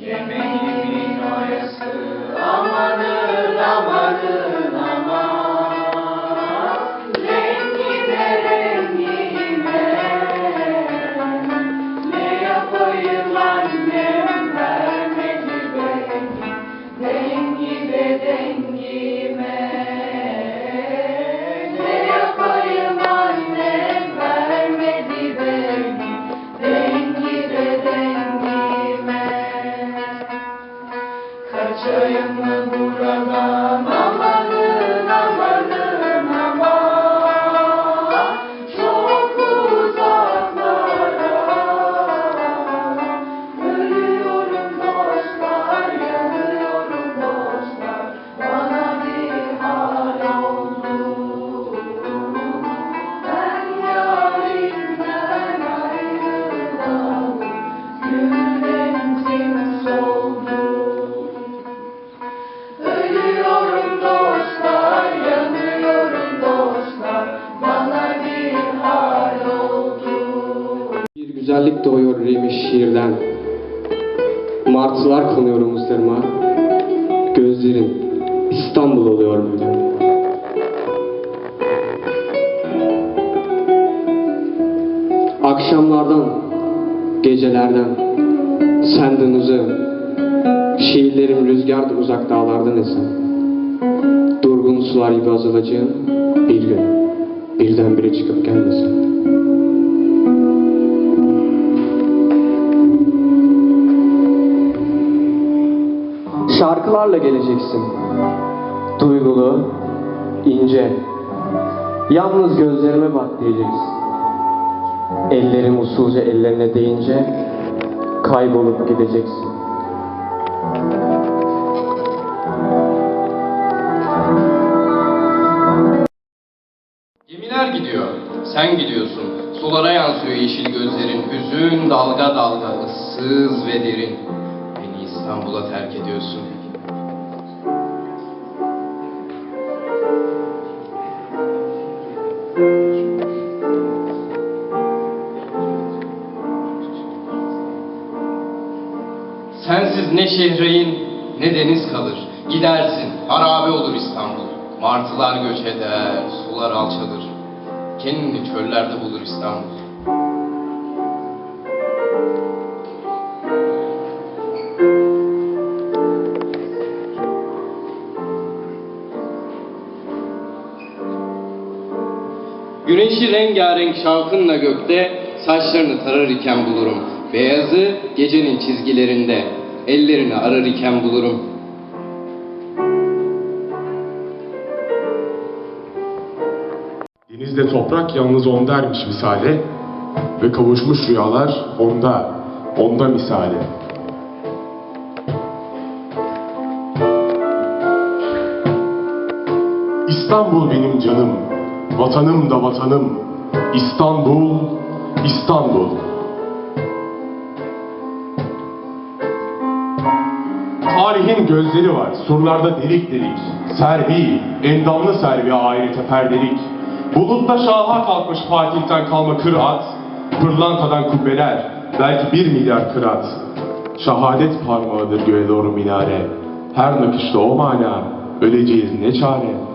Yemeğimi nayası 这样能不让妈妈 güzellik doğuyor rimi şiirden. Martılar kanıyor omuzlarıma. Gözlerin İstanbul oluyor birden. Akşamlardan, gecelerden, senden uzağım. Şiirlerim rüzgarda uzak dağlardan esen. Durgun sular gibi azalacağım bir gün. Birdenbire çıkıp gelmesin. Şarkılarla geleceksin. Duygulu, ince. Yalnız gözlerime bak diyeceksin. Ellerim usulca ellerine değince kaybolup gideceksin. Gemiler gidiyor, sen gidiyorsun. Sulara yansıyor yeşil gözlerin, hüzün dalga dalga, ıssız ve derin. İstanbul'a terk ediyorsun. Sensiz ne şehreyin ne deniz kalır. Gidersin, harabe olur İstanbul. Martılar göç eder, sular alçalır. Kendini çöllerde bulur İstanbul. Güneşi rengarenk şavkınla gökte, saçlarını tarar iken bulurum. Beyazı gecenin çizgilerinde, ellerini arar iken bulurum. Denizde toprak yalnız onda ermiş misale ve kavuşmuş rüyalar onda, onda misale. İstanbul benim canım, vatanım da vatanım. İstanbul, İstanbul. Tarihin gözleri var, surlarda delik delik. Servi, endamlı servi ahirete perdelik. Bulutta şaha kalkmış Fatih'ten kalma kıraat. Pırlantadan kubbeler, belki bir milyar kırat. Şahadet parmağıdır göğe doğru minare. Her nakışta o mana, öleceğiz ne çare.